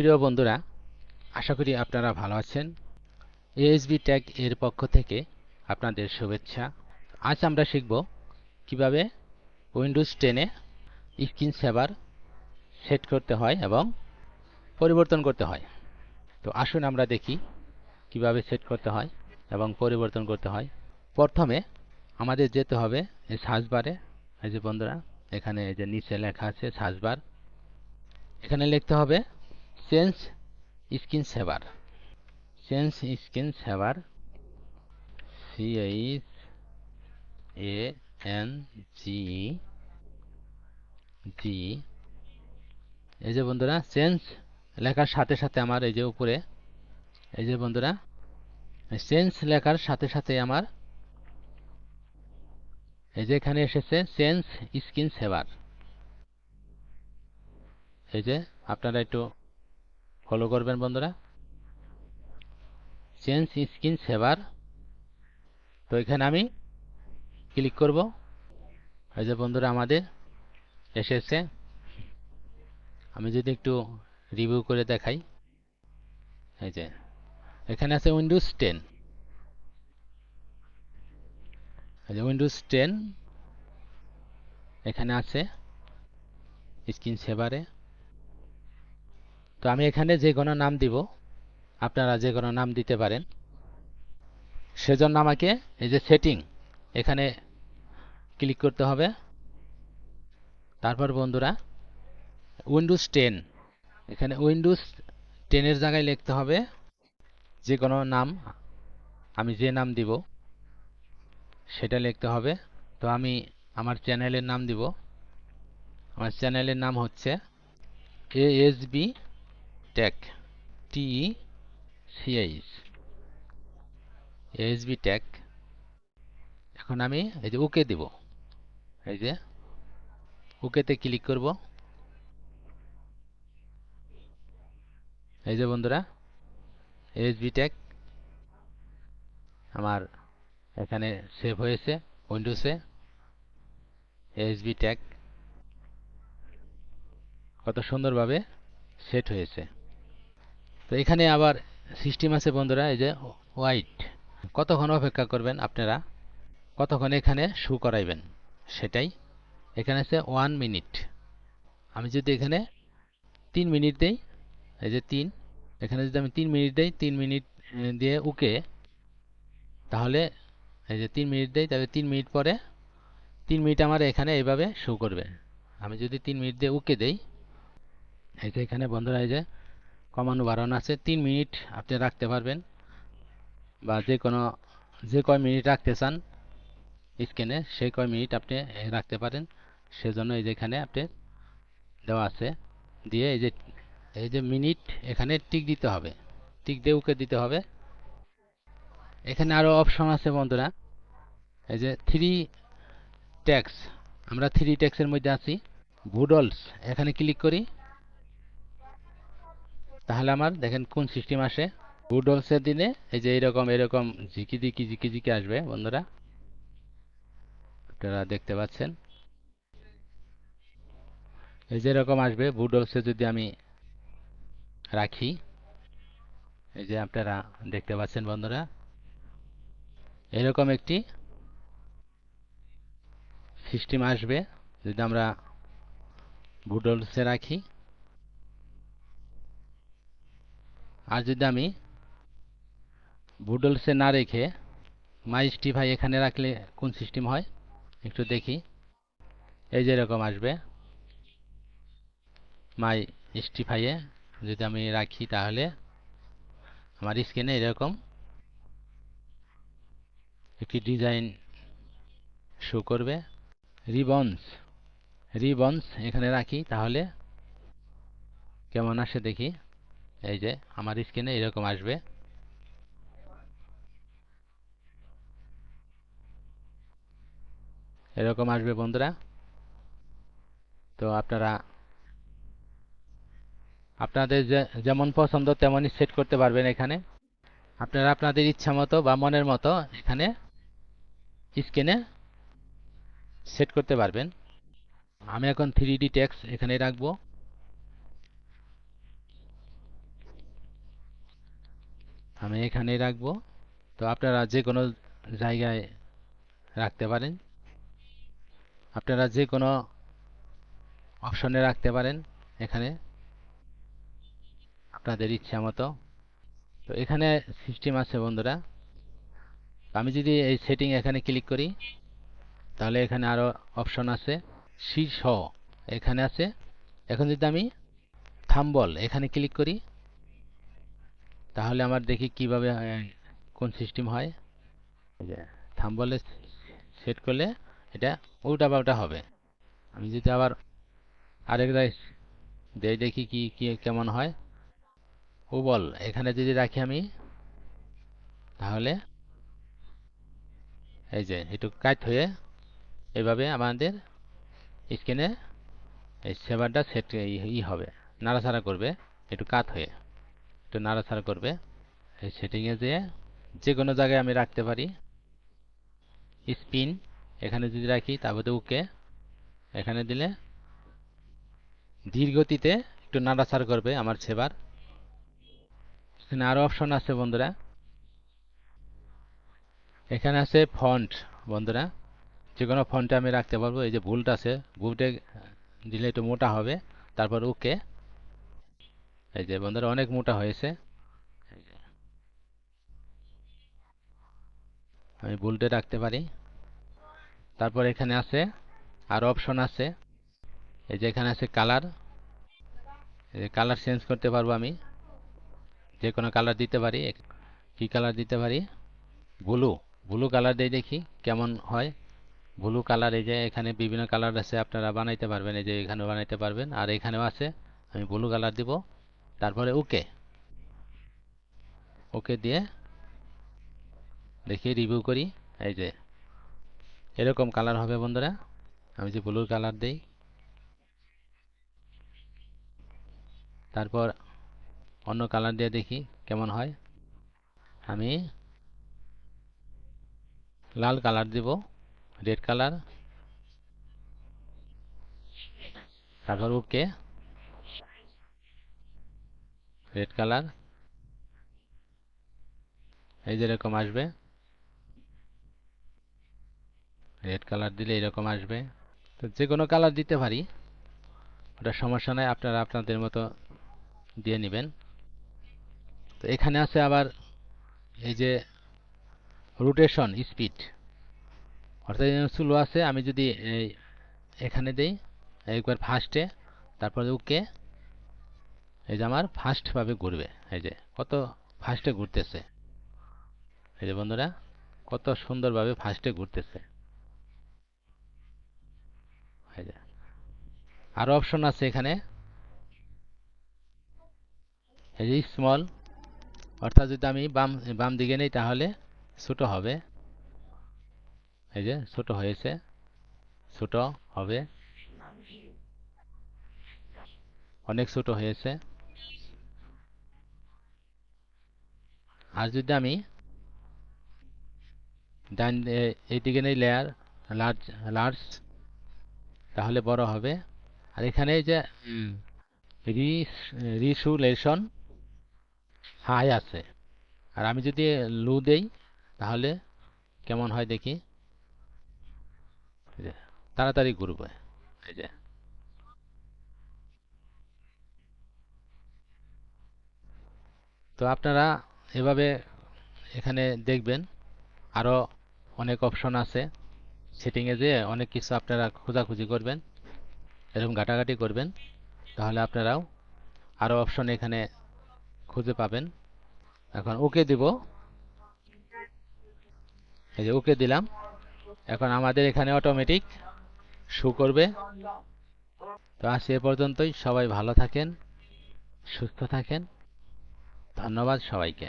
প্রিয় বন্ধুরা, আশা করি আপনারা ভালো আছেন। এএসবি ট্যাগ এর পক্ষ থেকে আপনাদের শুভেচ্ছা। আজ আমরা শিখব কীভাবে উইন্ডোজ টেনে স্ক্রিন সেভার সেট করতে হয় এবং পরিবর্তন করতে হয়। তো আসুন আমরা দেখি কীভাবে সেট করতে হয় এবং পরিবর্তন করতে হয়। প্রথমে আমাদের যেতে হবে এই সার্চ বারে এই যে বন্ধুরা, এখানে এই যে নিচে লেখা আছে সার্চ বার। এখানে লিখতে হবে change screen saver change screen saver C H A N G G এই যে বন্ধুরা চেঞ্জ লেখার সাথে সাথে আমার এই যে উপরে, এই যে বন্ধুরা চেঞ্জ লেখার সাথে সাথে আমার এই যে এখানে এসেছে চেঞ্জ স্ক্রিন সেভার এই যে আপনারা একটু ফলো করবেন বন্ধুরা। চেঞ্জ স্ক্রিন সেভার তো এখানে আমি ক্লিক করব। এই যে বন্ধুরা আমাদের এসেছে। আমি যদি একটু রিভিউ করে দেখাই। এই যে, এখানে আছে উইন্ডোজ টেন যে উইন্ডোজ টেন এখানে আছে স্ক্রিন সেভারে তো আমি এখানে যে কোনো নাম দিব, আপনারা যে কোনো নাম দিতে পারেন। সেজন্য আমাকে এই যে সেটিং এখানে ক্লিক করতে হবে। তারপর বন্ধুরা উইন্ডোজ টেন এখানে উইন্ডোজ টেনের জায়গায় লিখতে হবে যে কোনো নাম, আমি যে নাম দিব, সেটা লিখতে হবে। তো আমি আমার চ্যানেলের নাম দিব। আমার চ্যানেলের নাম হচ্ছে এএসবি ট্যাক টি সিআইস এএসবি ট্যাক এখন আমি এই যে ওকে দিব। এই যে ওকেতে ক্লিক করব। এই যে বন্ধুরা এএসবি ট্যাগ আমার এখানে সেভ হয়েছে উইন্ডোজে এএসবি ট্যাগ কত সুন্দরভাবে সেট হয়েছে। তো এখানে আবার সিস্টেম আছে বন্ধুরা, এই যে হোয়াইট কতক্ষণ অপেক্ষা করবেন আপনারা? কতক্ষণ এখানে শু করাইবেন? সেটাই। এখানে আছে ওয়ান মিনিট আমি যদি এখানে তিন মিনিট দেই, এই যে তিন, এখানে যদি আমি তিন মিনিট দেই, তিন মিনিট দিয়ে উকে তাহলে এই যে তিন মিনিট দেই তবে তিন মিনিট পরে তিন মিনিট আমার এখানে এইভাবে শো করবে। আমি যদি তিন মিনিট দিয়ে উকে দেই, এই যে এখানে বন্ধুরা, এই যে কমানো বাড়ানো আছে। তিন মিনিট আপনি রাখতে পারবেন বা যে কোনো, যে কয় মিনিট রাখতে চান স্ক্যানে, সেই কয় মিনিট আপনি রাখতে পারেন। সেজন্য এই যে এখানে আপনি দেওয়া আছে দিয়ে এই যে এই যে মিনিট এখানে টিক দিতে হবে। টিক দিয়ে উকে দিতে হবে। এখানে আরও অপশন আছে বন্ধুরা। এই যে থ্রি ট্যাক্স আমরা থ্রি ট্যাক্সের মধ্যে আছি। ভুডলস এখানে ক্লিক করি। তাহলে আমার দেখেন কোন সিস্টেম আসে? ভুডলসের দিনে এই যে এরকম এরকম ঝিকি ঝিকি ঝিকি ঝিকি আসবে বন্ধুরা। আপনারা দেখতে পাচ্ছেন। এই যে এরকম আসবে ভুডলসে যদি আমি রাখি, এই যে আপনারা দেখতে পাচ্ছেন বন্ধুরা। এরকম একটি সিস্টেম আসবে, যদি আমরা ভুডলসে রাখি। আর যদি আমি ভুডলসে না রেখে মাই স্টিফাই এখানে রাখলে কোন সিস্টেম হয়? একটু দেখি। এই যে এরকম আসবে। মাই স্টিফাইয়ে যদি আমি রাখি তাহলে আমার স্ক্রিনে এরকম একটি ডিজাইন শো করবে। রিবনস। রিবনস এখানে রাখি তাহলে কেমন আসে দেখি। এই যে, আমার স্ক্রিনে এরকম আসবে। এরকম আসবে বন্ধুরা। তো আপনারা, আপনাদের যেমন পছন্দ তেমনই সেট করতে পারবেন এখানে। আপনারা আপনাদের ইচ্ছা মতো বা মনের মতো এখানে স্ক্রিনে সেট করতে পারবেন। আমি এখন থ্রি ডি টেক্স এখানে রাখব। আমি এখানেই রাখব। তো আপনারা যে কোনো জায়গায় রাখতে পারেন। আপনারা যে কোনো অপশনে রাখতে পারেন এখানে আপনাদের ইচ্ছা মতো। তো এখানে সিস্টেম আছে বন্ধুরা। আমি যদি এই সেটিং এখানে ক্লিক করি, তাহলে এখানে আরও অপশন আছে। শীর্ষ এখানে আছে। এখন যদি আমি থাম্বল এখানে ক্লিক করি তাহলে আমার দেখি কীভাবে কোন সিস্টেম হয়। থাম্বলে সেট করলে এটা উল্টা পাল্টা হবে। আমি যদি আবার আরেক দেই দেখি কি কি কেমন হয়। ও বল এখানে যদি রাখি আমি তাহলে এই যে একটু কাট হয়ে এভাবে আমাদের স্ক্রিনে এই সেভারটা সেট ই হবে নাড়াচাড়া করবে একটু কাত হয়ে। একটু নাড়াচাড়া করবে। এই সেটিংয়ে যেয়ে যে কোনো জায়গায় আমি রাখতে পারি। স্পিন এখানে যদি রাখি তারপরে ওকে এখানে দিলে ধীর একটু নাড়াচাড়া করবে আমার সেবার। এখানে আরও অপশন আছে বন্ধুরা। এখানে আছে ফন্ট বন্ধুরা। যে কোনো ফন্টে আমি রাখতে পারব। এই যে ভুলট আছে, ভুলটে দিলে একটু মোটা হবে। তারপর ওকে এই যে বন্ধুরা, অনেক মোটা হয়েছে। আমি বুলটে রাখতে পারি। তারপর এখানে আছে, আর অপশন আছে। এই যে এখানে আছে কালার কালার চেঞ্জ করতে পারব আমি। যে কোনো কালার দিতে পারি। কি কালার দিতে পারি? ব্লু ব্লু কালার দিয়ে দেখি কেমন হয়। ব্লু কালার এই যে এখানে বিভিন্ন কালার আছে, আপনারা বানাইতে পারবেন। এই যে এখানে বানাইতে পারবেন। আর এখানেও আছে, আমি ব্লু কালার দিব। তারপরে ওকে। ওকে দিয়ে দেখি রিভিউ করি। এই যে, এরকম কালার হবে বন্ধুরা। আমি যে ব্লু কালার দেই। তারপর অন্য কালার দিয়ে দেখি কেমন হয়। আমি লাল কালার দিব রেড কালার তারপর ওকে রেড কালার এই যে এরকম আসবে। রেড কালার দিলে এরকম আসবে। তো যে কোনো কালার দিতে পারি। ওটা সমস্যা নাই, আপনারা আপনাদের মতো দিয়ে নেবেন। তো এখানে আছে আবার এই যে রোটেশন স্পিড অর্থাৎ স্লো আছে, আমি যদি এখানে দেই একবার ফার্স্টে তারপরে ওকে এই যে আমার ফাস্ট ভাবে ঘুরবে, এই যে কত ফাস্টে ঘুরতেছে। এই যে বন্ধুরা, কত সুন্দরভাবে ফাস্টে ঘুরতেছে। এই যে, আরও অপশন আছে এখানে। এই যে স্মল অর্থাৎ যদি আমি বাম বাম দিকে নেই তাহলে ছোট হবে। এই যে ছোট হয়েছে, ছোট হবে। অনেক ছোট হয়েছে। আর যদি আমি ডান এইদিকে নেই লেয়ার লার্জ লার্জ তাহলে বড় হবে। আর এখানে এই যে রিসুলেশন হাই আছে। আর আমি যদি লু দেই তাহলে কেমন হয় দেখি? তাড়াতাড়ি ঘুরবে। এই যে। তো আপনারা এভাবে এখানে দেখবেন আরও অনেক অপশন আছে। সেটিংয়ে যেয়ে অনেক কিছু আপনারা খোঁজাখুঁজি করবেন, এরকম ঘাটাঘাটি করবেন, তাহলে আপনারাও আরও অপশন এখানে খুঁজে পাবেন। এখন ওকে দিব। এই যে ওকে দিলাম। এখন আমাদের এখানে অটোমেটিক শু করবে। তো আজ এ পর্যন্তই। সবাই ভালো থাকেন, সুস্থ থাকেন। ধন্যবাদ সবাইকে।